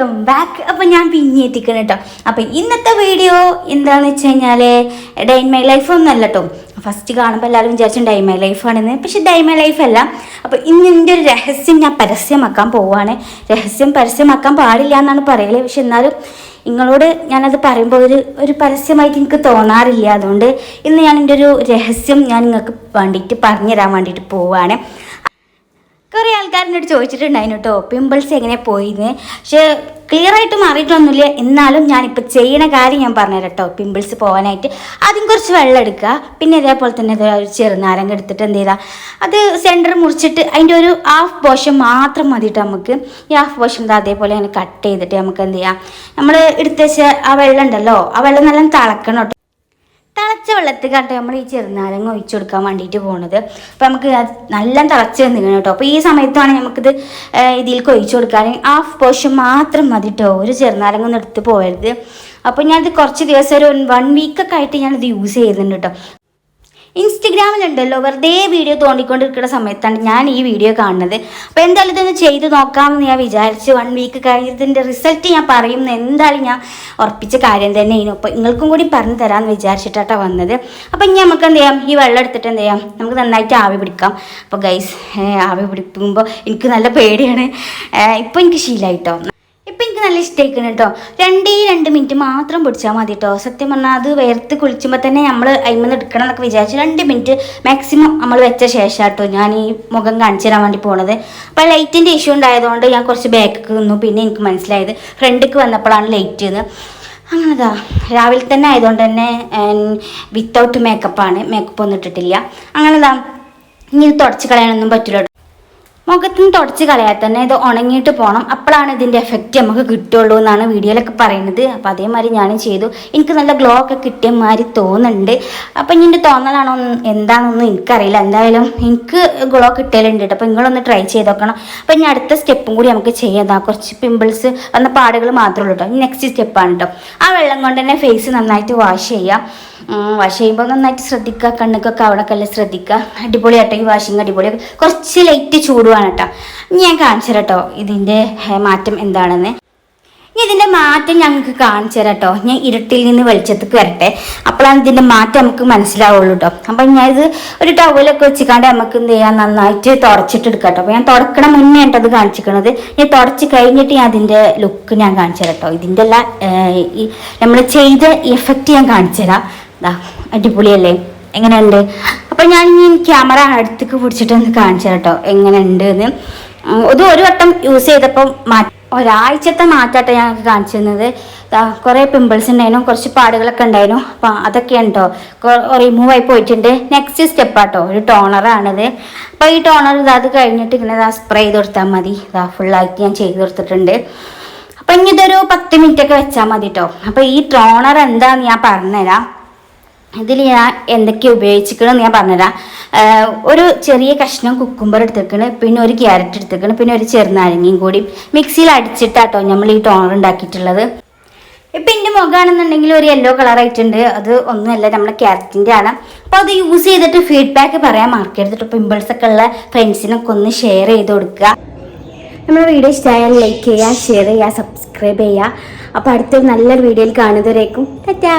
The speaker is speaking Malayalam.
വെൽക്കം ബാക്ക് അപ്പം ഞാൻ പിന്നെ എത്തിക്കണം കേട്ടോ അപ്പം ഇന്നത്തെ വീഡിയോ എന്താണെന്ന് വെച്ച് കഴിഞ്ഞാൽ ഡൈൻ മൈ ലൈഫ് ഒന്നല്ല കേട്ടോ ഫസ്റ്റ് കാണുമ്പോൾ എല്ലാവരും വിചാരിച്ചു ഡൈ മൈ ലൈഫാണെന്ന് പക്ഷേ ഡൈ മൈ ലൈഫ് അല്ല. അപ്പോൾ ഇന്ന് എന്റെ ഒരു രഹസ്യം ഞാൻ പരസ്യമാക്കാൻ പോവുകയാണ് രഹസ്യം പരസ്യമാക്കാൻ പാടില്ല എന്നാണ് പറയൽ. പക്ഷെ എന്നാലും നിങ്ങളോട് ഞാനത് പറയുമ്പോൾ ഒരു ഒരു പരസ്യമായിട്ട് എനിക്ക് തോന്നാറില്ല. അതുകൊണ്ട് ഇന്ന് ഞാൻ എന്റെ ഒരു രഹസ്യം ഞാൻ നിങ്ങൾക്ക് വേണ്ടിയിട്ട് പറഞ്ഞു തരാൻ വേണ്ടിയിട്ട് പോവാണ്. കുറേ ആൾക്കാരിനോട് ചോദിച്ചിട്ടുണ്ടായിരുന്നു കേട്ടോ പിമ്പിൾസ് എങ്ങനെ പോയിന്ന്. പക്ഷേ ക്ലിയർ ആയിട്ട് മാറിയിട്ടൊന്നുമില്ല. എന്നാലും ഞാനിപ്പോൾ ചെയ്യണ കാര്യം ഞാൻ പറഞ്ഞുതരാം കേട്ടോ പിമ്പിൾസ് പോകാനായിട്ട് ആദ്യം കുറച്ച് വെള്ളം എടുക്കുക. പിന്നെ ഇതേപോലെ തന്നെ ചെറുനാരങ്ങ എടുത്തിട്ട് എന്ത് ചെയ്താൽ അത് സെന്റർ മുറിച്ചിട്ട് അതിന്റെ ഒരു ഹാഫ് പോഷൻ മാത്രം മതിയിട്ട് നമുക്ക്. ഈ ഹാഫ് പോഷൻ അതേപോലെ അങ്ങനെ കട്ട് ചെയ്തിട്ട് നമുക്ക് എന്ത് ചെയ്യാം. നമ്മൾ എടുത്ത് വെച്ച ആ വെള്ളം ഉണ്ടല്ലോ ആ വെള്ളം നല്ല തിളക്കണം തിളച്ച വെള്ളത്തിൽ കണ്ട് നമ്മൾ ഈ ചെറുനാരങ്ങ ഒഴിച്ചു കൊടുക്കാൻ വേണ്ടിയിട്ട് പോണത്. അപ്പോൾ നമുക്ക് നല്ല തിളച്ച് നിൽക്കണം കേട്ടോ. അപ്പോൾ ഈ സമയത്താണ് നമുക്കിത് ഇതിലേക്ക് ഒഴിച്ചു കൊടുക്കാൻ. ഹാഫ് പോർഷൻ മാത്രം മതി കേട്ടോ. ഒരു ചെറുനാരങ്ങ ഒന്നും എടുത്ത് പോകരുത്. അപ്പോൾ ഞാനിത് കുറച്ച് ദിവസം ഒരു വൺ വീക്കൊക്കെ ആയിട്ട് ഞാനിത് യൂസ് ചെയ്യുന്നുണ്ട് കേട്ടോ. ഇൻസ്റ്റഗ്രാമിലുണ്ടല്ലോ വെറുതെ വീഡിയോ തോണ്ടിക്കൊണ്ടിരിക്കുന്ന സമയത്താണ് ഞാൻ ഈ വീഡിയോ കാണുന്നത്. അപ്പോൾ എന്തായാലും ഇതൊന്ന് ചെയ്ത് നോക്കാമെന്ന് ഞാൻ വിചാരിച്ച് വൺ വീക്ക് കഴിഞ്ഞതിന്റെ റിസൾട്ട് ഞാൻ പറയുന്ന എന്തായാലും ഞാൻ ഉറപ്പിച്ച കാര്യം തന്നെ ഇനി അപ്പോൾ നിങ്ങൾക്കും കൂടി പറഞ്ഞു തരാമെന്ന് വിചാരിച്ചിട്ടാണ് വന്നത്. അപ്പോൾ ഇനി നമുക്ക് എന്ത് ചെയ്യാം? ഈ വെള്ളം എടുത്തിട്ട് എന്ത് ചെയ്യാം? നമുക്ക് നന്നായിട്ട് ആവി പിടിക്കാം. അപ്പോൾ ഗൈസ് ആവി പിടിക്കുമ്പോൾ എനിക്ക് നല്ല പേടിയാണ്. ഇപ്പോൾ എനിക്ക് ശീലമായിട്ടോ ഇപ്പം എനിക്ക് നല്ല ഇഷ്ടമായിക്കണം കേട്ടോ രണ്ടേ രണ്ട് മിനിറ്റ് മാത്രം പിടിച്ചാൽ മതി കേട്ടോ സത്യം പറഞ്ഞാൽ അത് വേർത്ത് കുളിച്ചുമ്പോൾ തന്നെ നമ്മൾ അയിമെന്ന് എടുക്കണം എന്നൊക്കെ വിചാരിച്ചു. രണ്ട് മിനിറ്റ് മാക്സിമം നമ്മൾ വെച്ച ശേഷം കേട്ടോ ഞാൻ ഈ മുഖം കാണിച്ചു തരാൻ വേണ്ടി പോണത്. അപ്പോൾ ലൈറ്റിന്റെ ഇഷ്യൂ ഉണ്ടായതുകൊണ്ട് ഞാൻ കുറച്ച് ബാക്കൊക്കെ നിന്നു. പിന്നെ എനിക്ക് മനസ്സിലായത് ഫ്രണ്ടിക്ക് വന്നപ്പോഴാണ് ലൈറ്റ് എന്ന് അങ്ങനെതാ രാവിലെ തന്നെ ആയതുകൊണ്ട് തന്നെ വിത്തൗട്ട് മേക്കപ്പാണ് മേക്കപ്പ് ഒന്നും ഇട്ടിട്ടില്ല. അങ്ങനെതാ ഇനി തുടച്ച് കളയാനൊന്നും പറ്റില്ല മുഖത്തിന് തുടച്ച് കളയാൽ തന്നെ ഇത് ഉണങ്ങിയിട്ട് പോകണം അപ്പോഴാണ് ഇതിന്റെ എഫക്റ്റ് നമുക്ക് കിട്ടുള്ളൂ എന്നാണ് വീഡിയോയിലൊക്കെ പറയുന്നത്. അപ്പോൾ അതേമാതിരി ഞാനും ചെയ്തു. എനിക്ക് നല്ല ഗ്ലോ ഒക്കെ കിട്ടിയ മാതിരി തോന്നുന്നുണ്ട്. അപ്പം ഇനി തോന്നലാണോ എന്താണെന്നൊന്നും എനിക്കറിയില്ല. എന്തായാലും എനിക്ക് ഗ്ലോ കിട്ടലുണ്ട് കേട്ടോ. അപ്പോൾ നിങ്ങളൊന്ന് ട്രൈ ചെയ്ത് നോക്കണം. അപ്പോൾ ഇനി അടുത്ത സ്റ്റെപ്പും കൂടി നമുക്ക് ചെയ്യാം. കുറച്ച് പിമ്പിൾസ് വന്ന പാടുകൾ മാത്രമേ ഉള്ളൂ കേട്ടോ. നെക്സ്റ്റ് സ്റ്റെപ്പാണ് കേട്ടോ. ആ വെള്ളം കൊണ്ട് തന്നെ ഫേസ് നന്നായിട്ട് വാഷ് ചെയ്യാം. വാഷ് ചെയ്യുമ്പോൾ നന്നായിട്ട് ശ്രദ്ധിക്കുക കണ്ണുക്കൊക്കെ അവിടെയൊക്കെ എല്ലാം ശ്രദ്ധിക്കുക അടിപൊളിയാട്ടോ ഈ വാഷിങ് അടിപൊളി കുറച്ച് ലൈറ്റ് ചൂടുവാണ് കേട്ടോ ഞാൻ കാണിച്ചു കേട്ടോ ഇതിന്റെ മാറ്റം എന്താണെന്ന്. ഇനി ഇതിന്റെ മാറ്റം ഞങ്ങൾക്ക് കാണിച്ചു തരാം കേട്ടോ ഞാൻ ഇരുട്ടിൽ നിന്ന് വെളിച്ചത്തേക്ക് വരട്ടെ. അപ്പോഴാണ് ഇതിന്റെ മാറ്റം നമുക്ക് മനസ്സിലാവുള്ളൂ കേട്ടോ അപ്പം ഞാൻ ഇത് ഒരു ടവലൊക്കെ വെച്ചിക്കാണ്ട് നമുക്ക് എന്ത് ചെയ്യാം? നന്നായിട്ട് തുടച്ചിട്ട് എടുക്കാം കേട്ടോ അപ്പോൾ ഞാൻ തുടക്കണ മുന്നേ ആയിട്ട് അത് കാണിച്ചിരിക്കണത്. ഞാൻ തുടച്ച് കഴിഞ്ഞിട്ട് ഞാൻ അതിന്റെ ലുക്ക് ഞാൻ കാണിച്ചു തരാം കേട്ടോ ഇതിന്റെ എല്ലാം ഈ നമ്മൾ ചെയ്ത എഫക്റ്റ് ഞാൻ കാണിച്ചു തരാം. ദാ അടിപൊളിയല്ലേ? എങ്ങനെയുണ്ട്? അപ്പം ഞാൻ ഈ ക്യാമറ അടുത്തേക്ക് പിടിച്ചിട്ട് ഒന്ന് കാണിച്ചു കേട്ടോ എങ്ങനെയുണ്ട് എന്ന് ഇത് ഒരു വട്ടം യൂസ് ചെയ്തപ്പോൾ മാറ്റി ഒരാഴ്ചത്തെ മാറ്റാട്ടെ ഞങ്ങൾക്ക് കാണിച്ചു തന്നത്. കുറേ പിമ്പിൾസ് ഉണ്ടായിരുന്നു കുറച്ച് പാടുകളൊക്കെ ഉണ്ടായിരുന്നു. അപ്പം അതൊക്കെയാണ് കേട്ടോ റിമൂവ് ആയി പോയിട്ടുണ്ട്. നെക്സ്റ്റ് സ്റ്റെപ്പ് ആട്ടോ ഒരു ടോണറാണിത് അപ്പോൾ ഈ ടോണർ ഇതാത് കഴിഞ്ഞിട്ട് ഇങ്ങനെ ഇതാ സ്പ്രേ ചെയ്ത് കൊടുത്താൽ മതി. ഇതാ ഫുള്ളായിട്ട് ഞാൻ ചെയ്ത് കൊടുത്തിട്ടുണ്ട്. അപ്പം ഇനി ഇതൊരു പത്ത് മിനിറ്റ് ഒക്കെ വെച്ചാൽ മതി കേട്ടോ അപ്പോൾ ഈ ടോണർ എന്താന്ന് ഞാൻ പറഞ്ഞുതരാം. ഇതിൽ ഞാൻ എന്തൊക്കെ ഉപയോഗിച്ചിരിക്കണമെന്ന് ഞാൻ പറഞ്ഞുതരാം. ഒരു ചെറിയ കഷ്ണം കുക്കുംബർ എടുത്തേക്കണ് പിന്നെ ഒരു ക്യാരറ്റ് എടുത്തേക്കണ് പിന്നെ ഒരു ചെറുനാരങ്ങയും കൂടി മിക്സിയിൽ അടിച്ചിട്ടാട്ടോ നമ്മൾ ഈ ടോണർ ഉണ്ടാക്കിയിട്ടുള്ളത്. ഇപ്പം എന്റെ മുഖമാണെന്നുണ്ടെങ്കിൽ ഒരു യെല്ലോ കളർ ആയിട്ടുണ്ട് അത് ഒന്നുമല്ല നമ്മുടെ ക്യാരറ്റിന്റെ ആണ്. അപ്പോൾ അത് യൂസ് ചെയ്തിട്ട് ഫീഡ്ബാക്ക് പറയാൻ മറക്കരുത് പിമ്പിൾസ് ഒക്കെ ഉള്ള ഫ്രണ്ട്സിനൊക്കെ ഒന്ന് ഷെയർ ചെയ്ത് കൊടുക്കുക. നമ്മുടെ വീഡിയോ ഇഷ്ടമായാൽ ലൈക്ക് ചെയ്യുക ഷെയർ ചെയ്യുക സബ്സ്ക്രൈബ് ചെയ്യുക. അപ്പോൾ അടുത്തൊരു നല്ലൊരു വീഡിയോയിൽ കാണുന്നവരേക്കും ടാറ്റാ